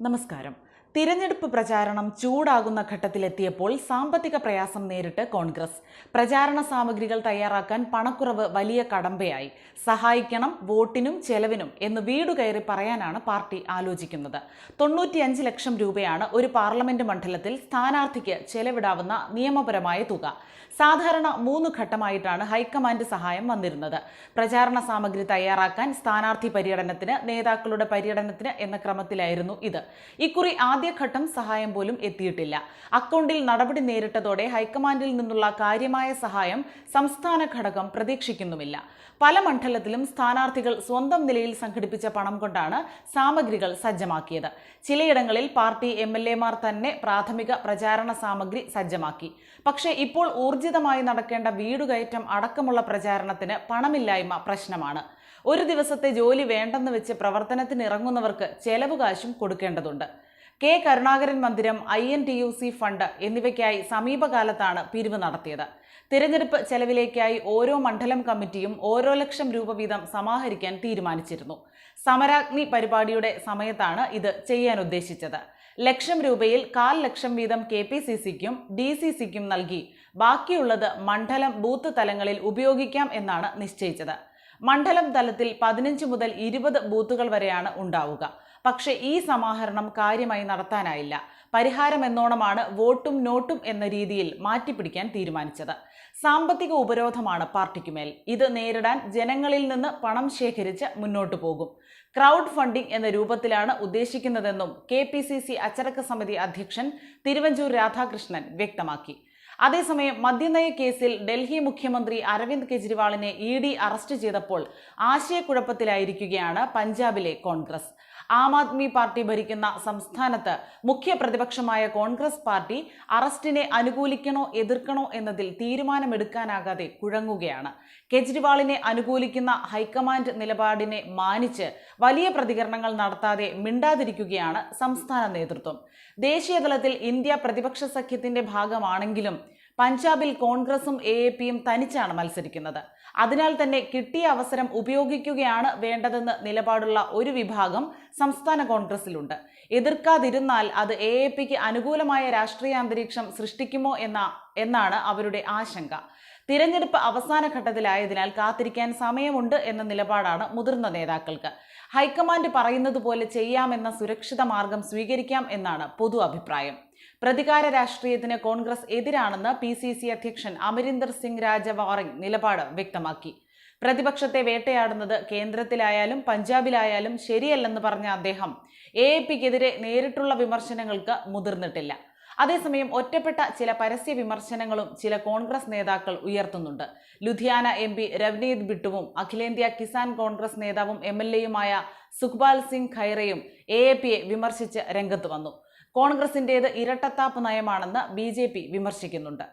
നമസ്കാരം. തിരഞ്ഞെടുപ്പ് പ്രചാരണം ചൂടാകുന്ന ഘട്ടത്തിലെത്തിയപ്പോൾ സാമ്പത്തിക പ്രയാസം നേരിട്ട് കോൺഗ്രസ്. പ്രചാരണ സാമഗ്രികൾ തയ്യാറാക്കാൻ പണക്കുറവ് വലിയ കടമ്പയായി. സഹായിക്കണം വോട്ടിനും ചെലവിനും എന്ന് വീടു കയറി പറയാനാണ് പാർട്ടി ആലോചിക്കുന്നത്. തൊണ്ണൂറ്റിയഞ്ച് ലക്ഷം രൂപയാണ് ഒരു പാർലമെന്റ് മണ്ഡലത്തിൽ സ്ഥാനാർത്ഥിക്ക് ചെലവിടാവുന്ന നിയമപരമായ തുക. സാധാരണ മൂന്ന് ഘട്ടമായിട്ടാണ് ഹൈക്കമാൻഡ് സഹായം വന്നിരുന്നത്. പ്രചാരണ സാമഗ്രി തയ്യാറാക്കാൻ സ്ഥാനാർത്ഥി പര്യടനത്തിന് നേതാക്കളുടെ പര്യടനത്തിന് എന്ന ക്രമത്തിലായിരുന്നു ഇത്. ഇക്കുറി ആദ്യഘട്ടം സഹായം പോലും എത്തിയിട്ടില്ല. അക്കൗണ്ടിൽ നടപടി നേരിട്ടതോടെ ഹൈക്കമാൻഡിൽ നിന്നുള്ള കാര്യമായ സഹായം സംസ്ഥാന ഘടകം പ്രതീക്ഷിക്കുന്നുമില്ല. പല മണ്ഡലത്തിലും സ്ഥാനാർത്ഥികൾ സ്വന്തം നിലയിൽ സംഘടിപ്പിച്ച പണം കൊണ്ടാണ് സാമഗ്രികൾ സജ്ജമാക്കിയത്. ചിലയിടങ്ങളിൽ പാർട്ടി എം എൽ എമാർ തന്നെ പ്രാഥമിക പ്രചാരണ സാമഗ്രി സജ്ജമാക്കി. പക്ഷേ ഇപ്പോൾ ഊർജിതമായി നടക്കേണ്ട വീടുകയറ്റം അടക്കമുള്ള പ്രചാരണത്തിന് പണമില്ലായ്മ പ്രശ്നമാണ്. ഒരു ദിവസത്തെ ജോലി വേണ്ടെന്ന് വെച്ച് പ്രവർത്തനത്തിന് ഇറങ്ങുന്നവർക്ക് ചെലവ് കാശും കൊടുക്കേണ്ടതുണ്ട്. കെ കരുണാകരൻ മന്ദിരം I N T U C fund എന്നിവയ്ക്കായി സമീപകാലത്താണ് പിരിവ് നടത്തിയത്. തിരഞ്ഞെടുപ്പ് ചെലവിലേക്കായി ഓരോ മണ്ഡലം കമ്മിറ്റിയും ഓരോ ലക്ഷം രൂപ വീതം സമാഹരിക്കാൻ തീരുമാനിച്ചിരുന്നു. സമരാഗ്നി പരിപാടിയുടെ സമയത്താണ് ഇത് ചെയ്യാൻ ഉദ്ദേശിച്ചത്. ലക്ഷം രൂപയിൽ കാൽ ലക്ഷം വീതം കെ പി സി സിക്കും ഡി സി സിക്കും നൽകി. ബാക്കിയുള്ളത് മണ്ഡലം ബൂത്ത് തലങ്ങളിൽ ഉപയോഗിക്കാം എന്നാണ് നിശ്ചയിച്ചത്. മണ്ഡലം തലത്തിൽ പതിനഞ്ച് മുതൽ ഇരുപത് ബൂത്തുകൾ വരെയാണ് ഉണ്ടാവുക. പക്ഷേ ഈ സമാഹരണം കാര്യമായി നടത്താനായില്ല. പരിഹാരം എന്നോണമാണ് വോട്ടും നോട്ടും എന്ന രീതിയിൽ മാറ്റിപ്പിടിക്കാൻ തീരുമാനിച്ചത്. സാമ്പത്തിക ഉപരോധമാണ് പാർട്ടിക്കുമേൽ ഇത് നേരിടാൻ ജനങ്ങളിൽ നിന്ന് പണം ശേഖരിച്ച് മുന്നോട്ടു പോകും. ക്രൗഡ് ഫണ്ടിംഗ് എന്ന രൂപത്തിലാണ് ഉദ്ദേശിക്കുന്നതെന്നും കെ പി സി സി അച്ചടക്ക സമിതി അധ്യക്ഷൻ തിരുവഞ്ചൂർ രാധാകൃഷ്ണൻ വ്യക്തമാക്കി. അതേസമയം മദ്യനയ കേസിൽ ഡൽഹി മുഖ്യമന്ത്രി അരവിന്ദ് കെജ്രിവാളിനെ ഇ ഡി അറസ്റ്റ് ചെയ്തപ്പോൾ ആശയക്കുഴപ്പത്തിലായിരിക്കുകയാണ് പഞ്ചാബിലെ കോൺഗ്രസ്. ആം ആദ്മി പാർട്ടി ഭരിക്കുന്ന സംസ്ഥാനത്ത് മുഖ്യ പ്രതിപക്ഷമായ കോൺഗ്രസ് പാർട്ടി അറസ്റ്റിനെ അനുകൂലിക്കണോ എതിർക്കണോ എന്നതിൽ തീരുമാനമെടുക്കാനാകാതെ കുഴങ്ങുകയാണ്. കെജ്രിവാളിനെ അനുകൂലിക്കുന്ന ഹൈക്കമാൻഡ് നിലപാടിനെ മാനിച്ച് വലിയ പ്രതികരണങ്ങൾ നടത്താതെ മിണ്ടാതിരിക്കുകയാണ് സംസ്ഥാന നേതൃത്വം. ദേശീയതലത്തിൽ ഇന്ത്യ പ്രതിപക്ഷ സഖ്യത്തിന്റെ ഭാഗമാണെങ്കിലും പഞ്ചാബിൽ കോൺഗ്രസും എ എ പിയും തനിച്ചാണ് മത്സരിക്കുന്നത്. അതിനാൽ തന്നെ കിട്ടിയ അവസരം ഉപയോഗിക്കുകയാണ് വേണ്ടതെന്ന് നിലപാടുള്ള ഒരു വിഭാഗം സംസ്ഥാന കോൺഗ്രസിലുണ്ട്. എതിർക്കാതിരുന്നാൽ അത് എ എ പിക്ക് അനുകൂലമായ രാഷ്ട്രീയ അന്തരീക്ഷം സൃഷ്ടിക്കുമോ എന്ന എന്നാണ് അവരുടെ ആശങ്ക. തിരഞ്ഞെടുപ്പ് അവസാന ഘട്ടത്തിലായതിനാൽ കാത്തിരിക്കാൻ സമയമുണ്ട് എന്ന നിലപാടാണ് മുതിർന്ന നേതാക്കൾക്ക്. ഹൈക്കമാൻഡ് പറയുന്നത് പോലെ ചെയ്യാമെന്ന സുരക്ഷിത മാർഗം സ്വീകരിക്കാം എന്നാണ് പൊതു അഭിപ്രായം. പ്രതികാര രാഷ്ട്രീയത്തിന് കോൺഗ്രസ് എതിരാണെന്ന് പി സി സി അധ്യക്ഷൻ അമരീന്ദർ സിംഗ് രാജവാറിംഗ് നിലപാട് വ്യക്തമാക്കി. പ്രതിപക്ഷത്തെ വേട്ടയാടുന്നത് കേന്ദ്രത്തിലായാലും പഞ്ചാബിലായാലും ശരിയല്ലെന്ന് പറഞ്ഞ അദ്ദേഹം എ എ പിക്കെതിരെ നേരിട്ടുള്ള വിമർശനങ്ങൾക്ക് മുതിർന്നിട്ടില്ല. അതേസമയം ഒറ്റപ്പെട്ട ചില പരസ്യ വിമർശനങ്ങളും ചില കോൺഗ്രസ് നേതാക്കൾ ഉയർത്തുന്നുണ്ട്. ലുധിയാന എം പി രവ്നീത് ബിട്ടുവും അഖിലേന്ത്യാ കിസാൻ കോൺഗ്രസ് നേതാവും എം എൽ എയുമായ സുഖ്പാൽ സിംഗ് ഖൈറയും എ എ പിയെ വിമർശിച്ച് രംഗത്ത് വന്നു. കോൺഗ്രസിന്റേത് ഇരട്ടത്താപ്പ് നയമാണെന്ന് ബി വിമർശിക്കുന്നുണ്ട്.